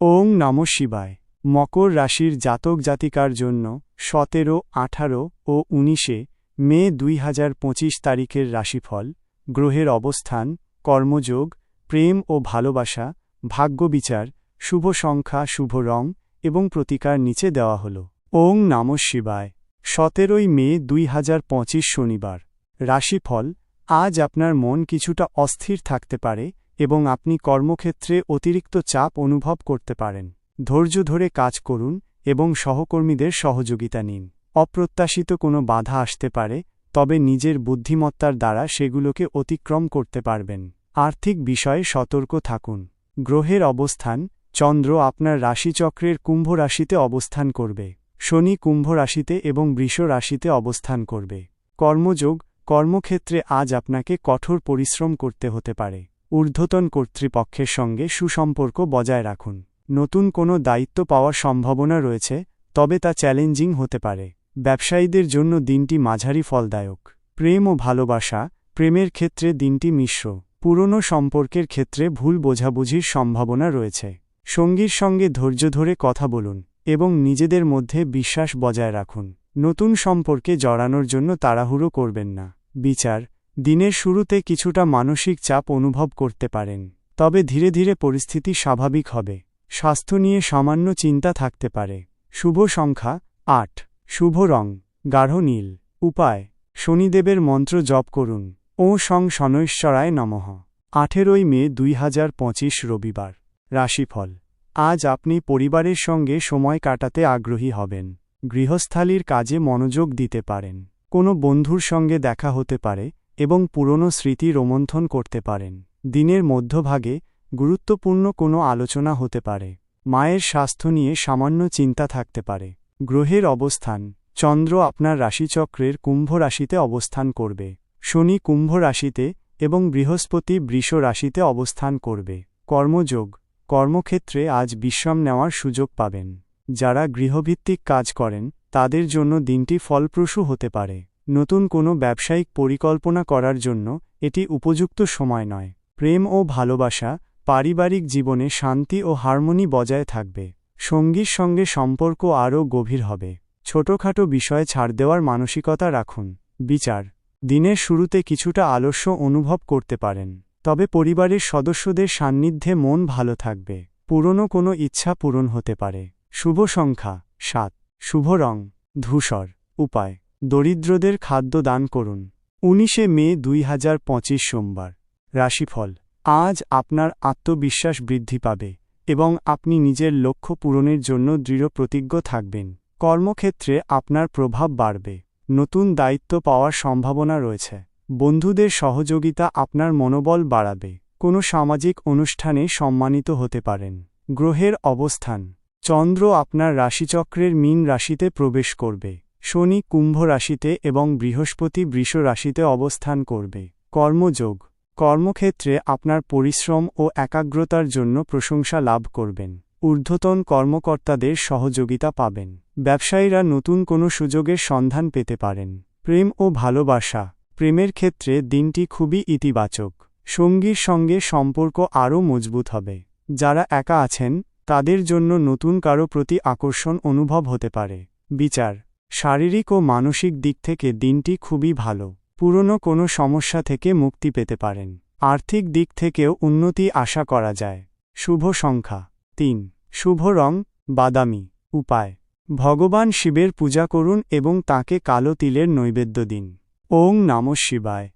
ওং নম শিবায়। মকর রাশির জাতক জাতিকার জন্য সতেরো, আঠারো ও উনিশে মে দুই হাজার পঁচিশ তারিখের রাশিফল, গ্রহের অবস্থান, কর্মযোগ, প্রেম ও ভালোবাসা ভাগ্যবিচার শুভ সংখ্যা, শুভ রং এবং প্রতিকার নিচে দেওয়া হল। ওং নম শিবায়। সতেরোই মে দুই হাজার পঁচিশ শনিবার। রাশিফল, আজ আপনার মন কিছুটা অস্থির থাকতে পারে এবং আপনি কর্মক্ষেত্রে অতিরিক্ত চাপ অনুভব করতে পারেন। ধৈর্য ধরে কাজ করুন এবং সহকর্মীদের সহযোগিতা নিন। অপ্রত্যাশিত কোনো বাধা আসতে পারে, তবে নিজের বুদ্ধিমত্তার দ্বারা সেগুলোকে অতিক্রম করতে পারবেন। আর্থিক বিষয়ে সতর্ক থাকুন। গ্রহের অবস্থান, চন্দ্র আপনার রাশিচক্রের কুম্ভ রাশিতে অবস্থান করবে। শনি কুম্ভ রাশিতে এবং বৃষ রাশিতে অবস্থান করবে। কর্মযোগ, কর্মক্ষেত্রে আজ আপনাকে কঠোর পরিশ্রম করতে হতে পারে। ঊর্ধ্বতন কর্তৃপক্ষের সঙ্গে সুসম্পর্ক বজায় রাখুন। নতুন কোনো দায়িত্ব পাওয়ার সম্ভাবনা রয়েছে, তবে তা চ্যালেঞ্জিং হতে পারে। ব্যবসায়ীদের জন্য দিনটি মাঝারি ফলদায়ক। প্রেম ও ভালোবাসা, প্রেমের ক্ষেত্রে দিনটি মিশ্র। পুরনো সম্পর্কের ক্ষেত্রে ভুল বোঝাবুঝির সম্ভাবনা রয়েছে। সঙ্গীর সঙ্গে ধৈর্য ধরে কথা বলুন এবং নিজেদের মধ্যে বিশ্বাস বজায় রাখুন। নতুন সম্পর্কে জড়ানোর জন্য তাড়াহুড়ো করবেন না। বিচার দিনের শুরুতে কিছুটা মানসিক চাপ অনুভব করতে পারেন, তবে ধীরে ধীরে পরিস্থিতি স্বাভাবিক হবে। স্বাস্থ্য নিয়ে সামান্য চিন্তা থাকতে পারে। শুভ সংখ্যা আট। শুভ রং গাঢ় নীল। উপায়, শনিদেবের মন্ত্র জপ করুন। ও সং শনৈশ্বরায় নমঃ। আঠেরোই মে দুই হাজার পঁচিশ রবিবার। রাশিফল, আজ আপনি পরিবারের সঙ্গে সময় কাটাতে আগ্রহী হবেন। গৃহস্থালির কাজে মনোযোগ দিতে পারেন। কোনো বন্ধুর সঙ্গে দেখা হতে পারে এবং পুরনো স্মৃতি রোমন্থন করতে পারেন। দিনের মধ্যভাগে গুরুত্বপূর্ণ কোনো আলোচনা হতে পারে। মায়ের স্বাস্থ্য নিয়ে সামান্য চিন্তা থাকতে পারে। গ্রহের অবস্থান। চন্দ্র আপনার রাশিচক্রের কুম্ভ রাশিতে অবস্থান করবে। শনি কুম্ভ রাশিতে এবং বৃহস্পতি বৃষ রাশিতে অবস্থান করবে। কর্মযোগ। কর্মক্ষেত্রে আজ বিশ্রাম নেওয়ার সুযোগ পাবেন। যারা গৃহভিত্তিক কাজ করেন, তাদের জন্য দিনটি ফলপ্রসূ হতে পারে। নতুন কোনো ব্যবসায়িক পরিকল্পনা করার জন্য এটি উপযুক্ত সময় নয়। প্রেম ও ভালোবাসা পারিবারিক জীবনে শান্তি ও হারমোনি বজায় থাকবে। সঙ্গীর সঙ্গে সম্পর্ক আরও গভীর হবে। ছোটখাটো বিষয়ে ছাড় দেওয়ার মানসিকতা রাখুন। বিচার। দিনের শুরুতে কিছুটা আলস্য অনুভব করতে পারেন। তবে পরিবারের সদস্যদের সান্নিধ্যে মন ভালো থাকবে। পুরনো কোনো ইচ্ছা পূরণ হতে পারে। শুভ সংখ্যা সাত। শুভ রং। ধূসর। উপায়। দরিদ্রদের খাদ্য দান করুন। উনিশে মে দুই হাজার পঁচিশ সোমবার। রাশিফল, আজ আপনার আত্মবিশ্বাস বৃদ্ধি পাবে এবং আপনি নিজের লক্ষ্য পূরণের জন্য দৃঢ় প্রতিজ্ঞ থাকবেন। কর্মক্ষেত্রে আপনার প্রভাব বাড়বে। নতুন দায়িত্ব পাওয়ার সম্ভাবনা রয়েছে। বন্ধুদের সহযোগিতা আপনার মনোবল বাড়াবে। কোনো সামাজিক অনুষ্ঠানে সম্মানিত হতে পারেন। গ্রহের অবস্থান, চন্দ্র আপনার রাশিচক্রের মীন রাশিতে প্রবেশ করবে। শনি কুম্ভ রাশিতে এবং বৃহস্পতি বৃষ রাশিতে অবস্থান করবে। কর্মযোগ। কর্মক্ষেত্রে আপনার পরিশ্রম ও একাগ্রতার জন্য প্রশংসা লাভ করবেন। ঊর্ধ্বতন কর্মকর্তাদের সহযোগিতা পাবেন। ব্যবসায়ীরা নতুন কোনো সুযোগের সন্ধান পেতে পারেন। প্রেম ও ভালোবাসা। প্রেমের ক্ষেত্রে দিনটি খুবই ইতিবাচক। সঙ্গীর সঙ্গে সম্পর্ক আরও মজবুত হবে। যারা একা আছেন, তাদের জন্য নতুন কারও প্রতি আকর্ষণ অনুভব হতে পারে। বিচার। শারীরিক ও মানসিক দিক থেকে দিনটি খুবই ভালো। পুরনো কোনো সমস্যা থেকে মুক্তি পেতে পারেন। আর্থিক দিক থেকেও উন্নতি আশা করা যায়। শুভ সংখ্যা তিন। শুভ রং, বাদামি। উপায়। ভগবান শিবের পূজা করুন এবং তাকে কালো তিলের নৈবেদ্য দিন। ওং নম শিবায়।